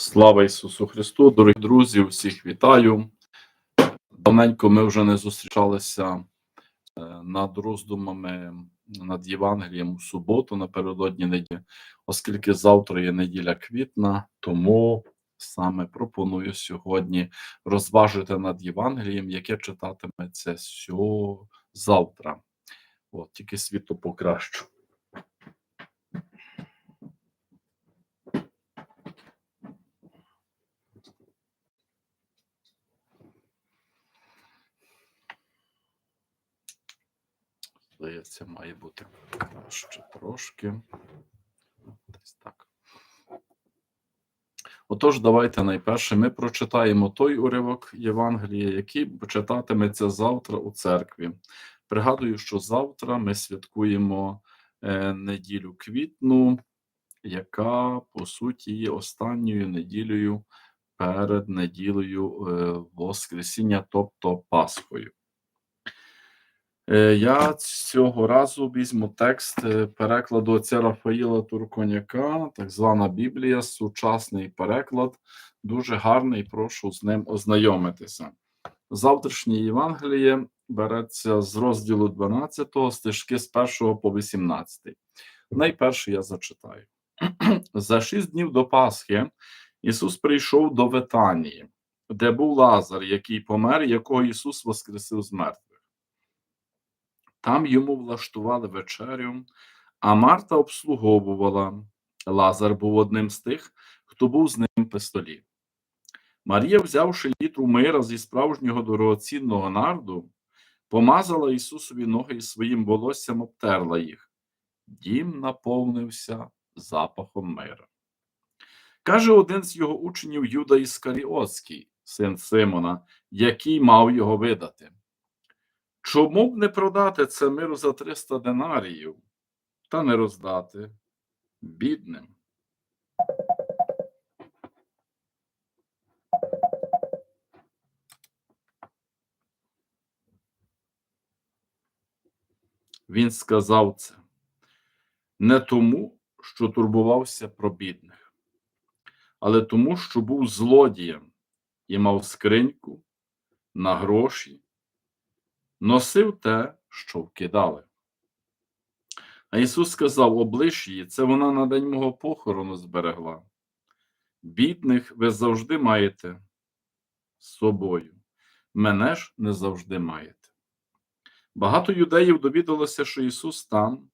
Слава Ісусу Христу, дорогі друзі, всіх вітаю. Давненько ми вже не зустрічалися е, над роздумами над Євангелієм у суботу напередодні неділі, оскільки завтра є неділя квітна, тому саме пропоную сьогодні розважити над Євангелієм, яке читатиметься завтра. От, тільки світло покращу. Здається, має бути краще трошки. Десь так. Отож, давайте найперше ми прочитаємо той уривок Євангелія, який читатиметься завтра у церкві. Пригадую, що завтра ми святкуємо е, неділю квітну, яка по суті є останньою неділею перед неділею е, Воскресіння, тобто Пасхою. Е, Я цього разу візьму текст е, перекладу отця Рафаїла Турконяка, так звана Біблія, сучасний переклад. Дуже гарний, прошу з ним ознайомитися. Завтрашнє Євангеліє береться з розділу 12 стежки з 1 по 18. Найперше я зачитаю. За шість днів до Пасхи Ісус прийшов до Ветанії, де був Лазар, який помер, якого Ісус воскресив з мертвих. Там йому влаштували вечерю, а Марта обслуговувала. Лазар був одним з тих, хто був з ним при столі. Марія, взявши літру мира зі справжнього дорогоцінного нарду, помазала Ісусові ноги і своїм волоссям обтерла їх. Дім наповнився запахом мира. Каже один з його учнів Юда Іскаріотський, син Симона, який мав його видати. Чому б не продати це миру за 300 динаріїв та не роздати бідним? Він сказав це не тому, що турбувався про бідних, але тому, що був злодієм і мав скриньку на гроші носив те, що вкидали. А Ісус сказав: облиш її, це вона на день мого похорону зберегла. Бідних ви завжди маєте з собою, мене ж не завжди маєте. Багато юдеїв довідалося, що Ісус там.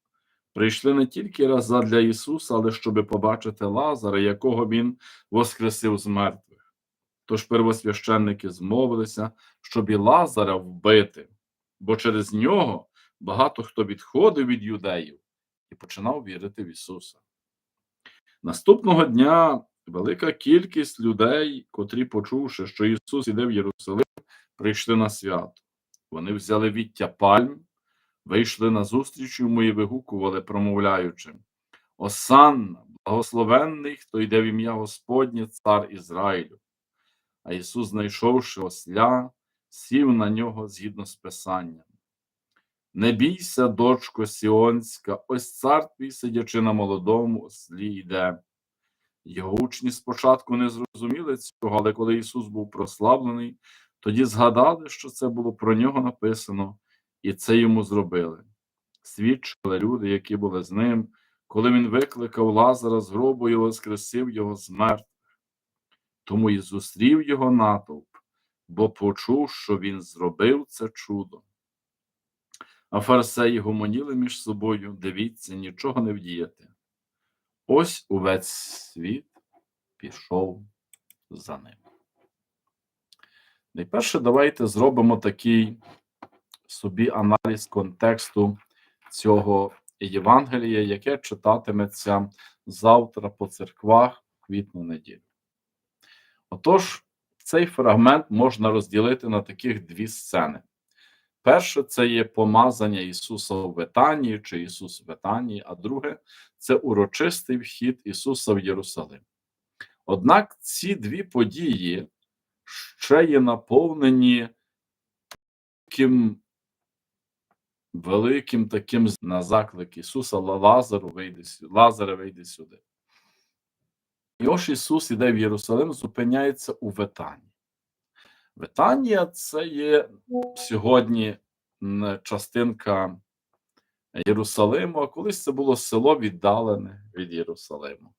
Прийшли не тільки раз задля Ісуса, але щоби побачити Лазара, якого Він воскресив з мертвих. Тож первосвященники змовилися, щоб і Лазара вбити бо через нього багато хто відходив від юдеїв і починав вірити в Ісуса. Наступного дня велика кількість людей, котрі, почувши, що Ісус іде в Єрусалим, прийшли на свято. Вони взяли віття пальм, вийшли на зустріч йому і вигукували, промовляючи: Осанна, благословенний, хто йде в ім'я Господнє, цар Ізраїлю. А Ісус, знайшовши осля, сів на нього згідно з Писанням. Не бійся, дочко Сіонська, ось цар твій, сидячи на молодому ослі, йде. Його учні спочатку не зрозуміли цього, але коли Ісус був прославлений, тоді згадали, що це було про нього написано, і це йому зробили. Свідчили люди, які були з ним, коли він викликав Лазара з гробу і воскресив його з мертвих. Тому і зустрів його натовп бо почув, що він зробив це чудо. А фарисеї гомоніли між собою, дивіться, нічого не вдіяти. Ось увесь світ пішов за ним. Найперше, давайте зробимо такий собі аналіз контексту цього Євангелія, яке читатиметься завтра по церквах квітну неділю. Отож, цей фрагмент можна розділити на таких дві сцени. Перше, це є помазання Ісуса в Ветанії чи Ісус в Ветанії, а друге це урочистий вхід Ісуса в Єрусалим. Однак ці дві події ще є наповнені таким великим таким на заклик Ісуса Лазару вийде, Лазаре вийде сюди. І ось Ісус іде в Єрусалим, зупиняється у Ветані. Ветанія це є сьогодні частинка Єрусалиму, а колись це було село віддалене від Єрусалиму.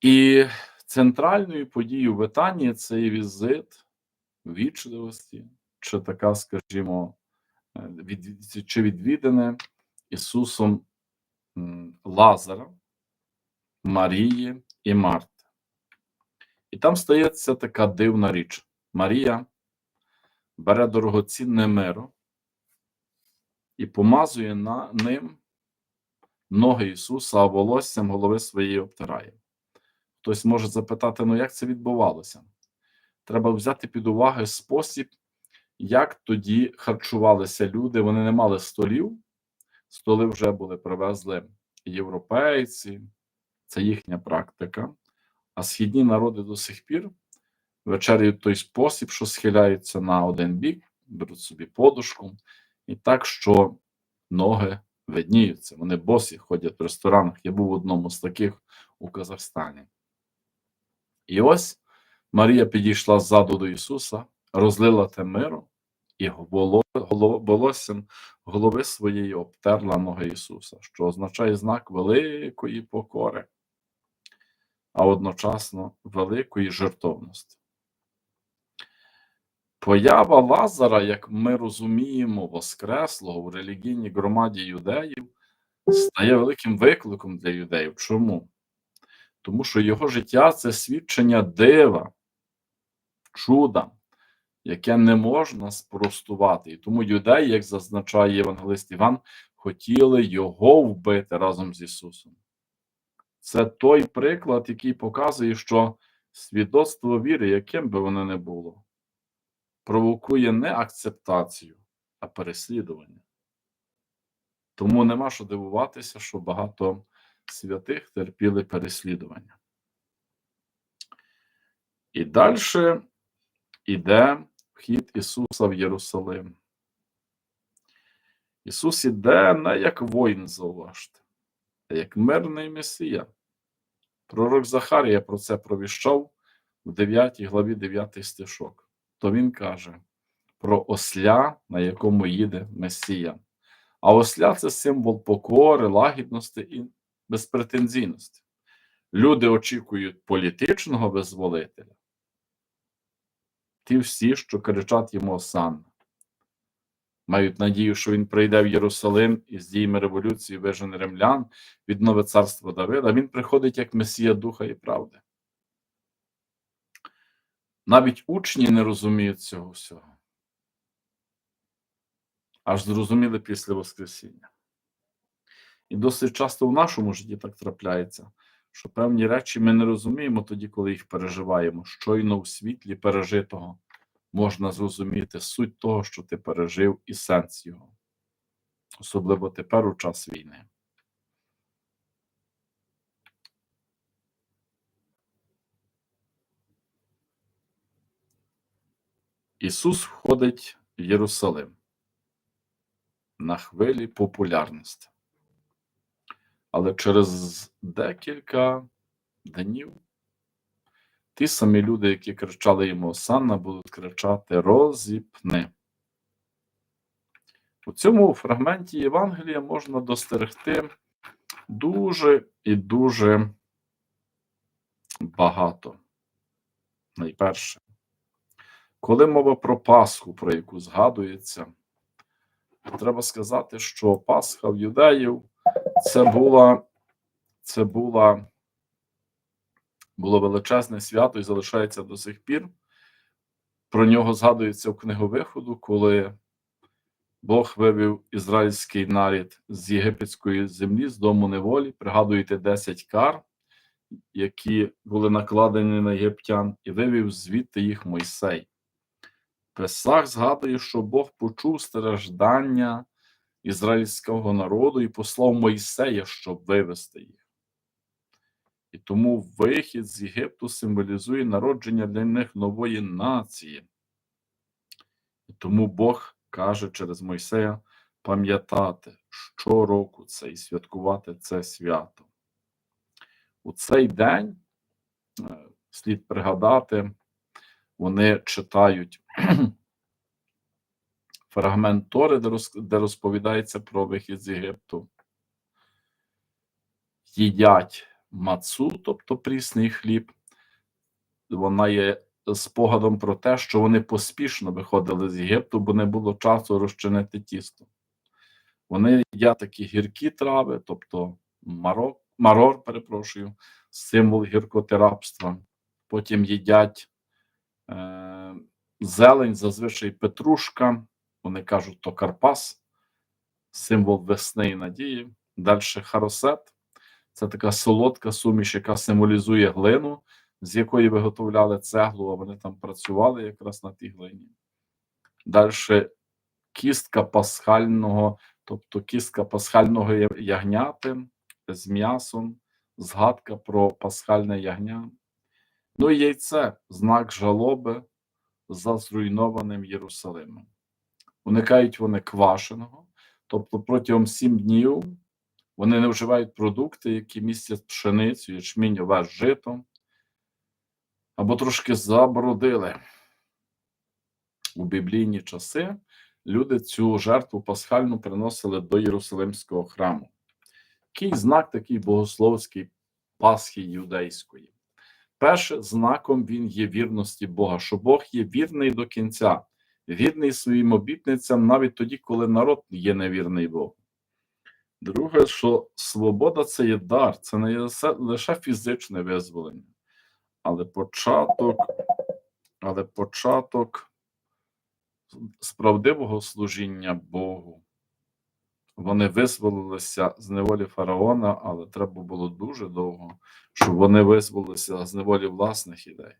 І центральною подією Ветанії це є візит вічливості, чи така, скажімо, е, від, чи відвідане Ісусом м, Лазара, Марії і Марти. І там стається така дивна річ. Марія бере дорогоцінне миро і помазує на ним ноги Ісуса, а волоссям голови своєї обтирає. Хтось може запитати, ну як це відбувалося? Треба взяти під уваги спосіб, як тоді харчувалися люди. Вони не мали столів, столи вже були привезли європейці, це їхня практика. А східні народи до сих пір вечеряють той спосіб, що схиляються на один бік, беруть собі подушку, і так, що ноги видніються. Вони босі ходять в ресторанах. Я був в одному з таких у Казахстані. І ось Марія підійшла ззаду до Ісуса, розлила те миро і волоссям голови своєї обтерла ноги Ісуса, що означає знак великої покори, а одночасно великої жертовності. Поява Лазара, як ми розуміємо, Воскреслого в релігійній громаді юдеїв, стає великим викликом для юдеїв. Чому? Тому що його життя це свідчення дива, чуда, яке не можна спростувати. І тому юдеї, як зазначає євангелист Іван, хотіли його вбити разом з Ісусом. Це той приклад, який показує, що свідоцтво віри, яким би воно не було, провокує не акцептацію, а переслідування. Тому нема що дивуватися, що багато святих терпіли переслідування. І далі іде вхід Ісуса в Єрусалим. Ісус іде не як воїн, зауважте, як мирний Месія. Пророк Захарія про це провіщав в 9 главі 9 стишок. То він каже про осля, на якому їде Месія. А осля це символ покори, лагідності і безпретензійності. Люди очікують політичного визволителя. Ті всі, що кричать йому Осанна, мають надію, що він прийде в Єрусалим і з діями революції вижене римлян, відновить царство Давида. Він приходить як Месія Духа і правди. Навіть учні не розуміють цього всього. Аж зрозуміли після Воскресіння. І досить часто в нашому житті так трапляється, що певні речі ми не розуміємо тоді, коли їх переживаємо. Щойно в світлі пережитого можна зрозуміти суть того, що ти пережив, і сенс його. Особливо тепер у час війни. Ісус входить в Єрусалим на хвилі популярності. Але через декілька днів ті самі люди, які кричали йому Осанна, будуть кричати Розіпни. У цьому фрагменті Євангелія можна достерегти дуже і дуже багато. Найперше, коли мова про Пасху, про яку згадується, треба сказати, що Пасха в юдеїв це була, це була, було величезне свято і залишається до сих пір. Про нього згадується в книгу Виходу, коли Бог вивів ізраїльський нарід з єгипетської землі, з дому неволі. Пригадуєте 10 кар, які були накладені на єгиптян, і вивів звідти їх Мойсей. Песах згадує, що Бог почув страждання ізраїльського народу і послав Мойсея, щоб вивести їх. І тому вихід з Єгипту символізує народження для них нової нації. І тому Бог каже через Мойсея пам'ятати щороку це і святкувати це свято. у цей день е, слід пригадати, вони читають фрагмент Тори, де розповідається про вихід з Єгипту. Їдять мацу, тобто прісний хліб. Вона є спогадом про те, що вони поспішно виходили з Єгипту, бо не було часу розчинити тісто. Вони їдять такі гіркі трави, тобто марор, марор, перепрошую, символ гіркоти рабства. Потім їдять е, зелень, зазвичай петрушка. Вони кажуть, то Карпас, символ весни і надії. Далі харосет. Це така солодка суміш, яка символізує глину, з якої виготовляли цеглу, а вони там працювали якраз на тій глині. Далі кістка пасхального, тобто кістка пасхального ягняти з м'ясом, згадка про пасхальне ягня. Ну і яйце знак жалоби за зруйнованим Єрусалимом. Уникають вони квашеного, тобто протягом сім днів вони не вживають продукти, які містять пшеницю, ячмінь, овес, жито, або трошки забродили. У біблійні часи люди цю жертву пасхальну приносили до Єрусалимського храму. Який знак такий богословський Пасхи юдейської? Перше, знаком він є вірності Бога, що Бог є вірний до кінця, вірний своїм обітницям навіть тоді, коли народ є невірний Богу. Друге, що свобода це є дар, це не лише фізичне визволення, але початок, але початок справдивого служіння Богу. Вони визволилися з неволі фараона, але треба було дуже довго, щоб вони визволилися з неволі власних ідей.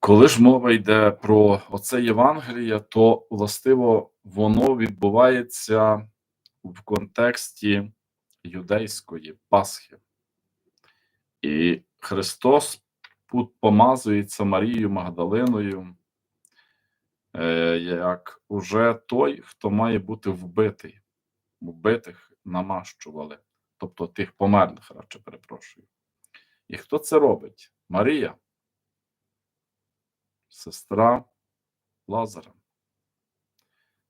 Коли ж мова йде про оце Євангеліє, то властиво воно відбувається в контексті юдейської Пасхи. І Христос помазується Марією Магдалиною, е, як уже той, хто має бути вбитий. Вбитих намащували, тобто тих померлих, радше перепрошую. І хто це робить? Марія, сестра Лазара.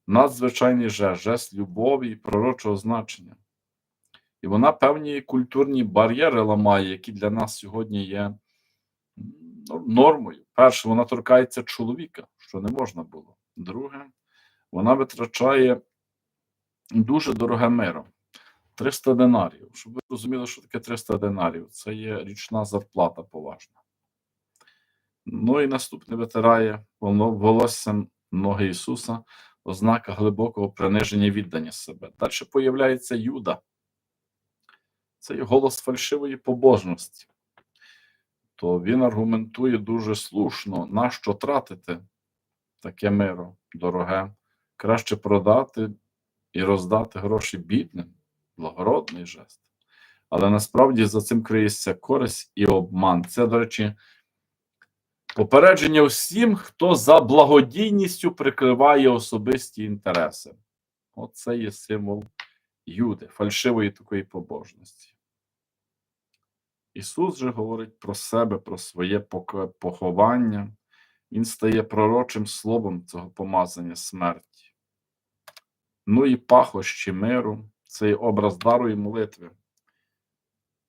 Надзвичайний жест, жест любові і пророчого значення. І вона певні культурні бар'єри ламає, які для нас сьогодні є ну, нормою. Перше, вона торкається чоловіка, що не можна було. Друге, вона витрачає дуже дороге миро. 300 динарів. Щоб ви розуміли, що таке 300 динарів. Це є річна зарплата поважна. Ну і наступне витирає волоссям ноги Ісуса, ознака глибокого приниження віддання себе. Далі появляється Юда. Це голос фальшивої побожності. То він аргументує дуже слушно, на що тратити таке миро дороге, краще продати і роздати гроші бідним, благородний жест. Але насправді за цим криється користь і обман. Це, до речі, попередження всім, хто за благодійністю прикриває особисті інтереси. Оце є символ Юди, фальшивої такої побожності. Ісус же говорить про себе, про своє поховання. Він стає пророчим словом цього помазання смерті. Ну і пахощі миру це є образ дару і молитви,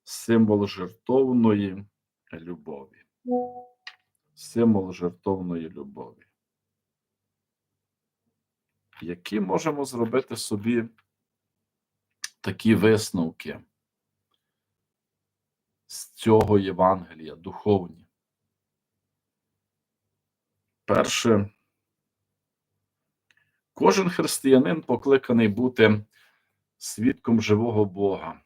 символ жертовної любові. Символ жертовної любові. Які можемо зробити собі такі висновки з цього Євангелія, духовні? Перше, кожен християнин покликаний бути свідком живого Бога,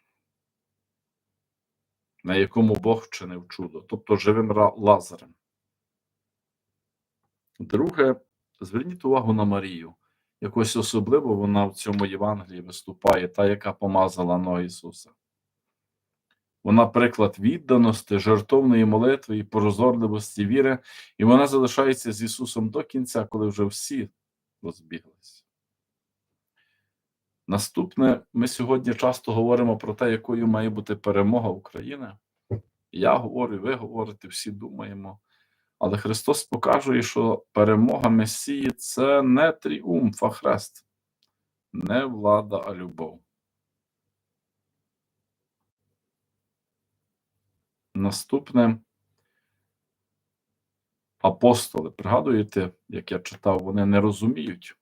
на якому Бог вчинив чудо, тобто живим Лазарем. Друге, зверніть увагу на Марію. Якось особливо вона в цьому Євангелії виступає, та, яка помазала ноги Ісуса. Вона приклад відданості, жертовної молитви і прозорливості віри, і вона залишається з Ісусом до кінця, коли вже всі розбіглися. Наступне, ми сьогодні часто говоримо про те, якою має бути перемога України. Я говорю, ви говорите, всі думаємо. Але Христос показує, що перемога Месії це не тріумф, а хрест, не влада, а любов. Наступне апостоли, пригадуєте, як я читав, вони не розуміють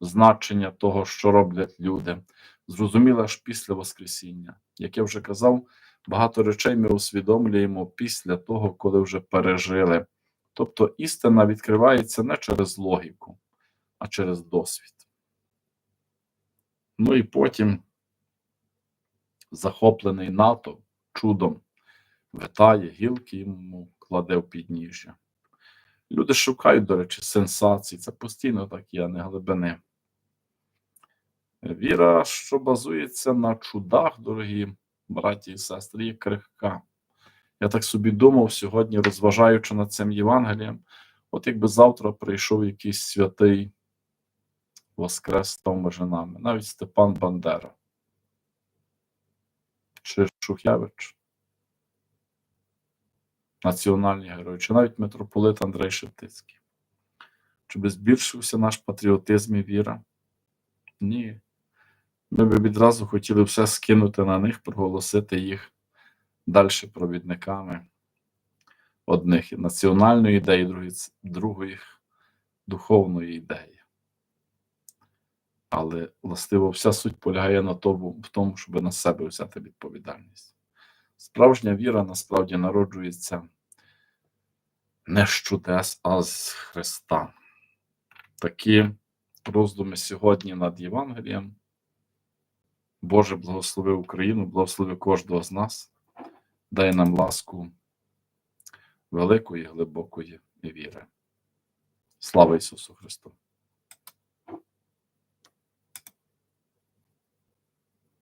значення того, що роблять люди. Зрозуміли аж після Воскресіння. Як я вже казав, багато речей ми усвідомлюємо після того, коли вже пережили. Тобто істина відкривається не через логіку, а через досвід. Ну і потім захоплений НАТО чудом витає, гілки йому кладе в підніжжя. Люди шукають, до речі, сенсацій. Це постійно так є, не глибини. Віра, що базується на чудах, дорогі браті і сестри, є крихка. Я так собі думав сьогодні, розважаючи над цим Євангелієм, от якби завтра прийшов якийсь святий воскрес з тими нами, навіть Степан Бандера чи Шухевич, національні герої, чи навіть митрополит Андрей Шептицький. Чи би збільшився наш патріотизм і віра? Ні. Ми б відразу хотіли все скинути на них, проголосити їх далі провідниками одних національної ідеї, других духовної ідеї. Але властиво вся суть полягає на тому, в тому, щоб на себе взяти відповідальність. Справжня віра насправді народжується не з чудес, а з Христа. Такі роздуми сьогодні над Євангелієм. Боже, благослови Україну, благослови кожного з нас, дай нам ласку великої, глибокої віри. Слава Ісусу Христу!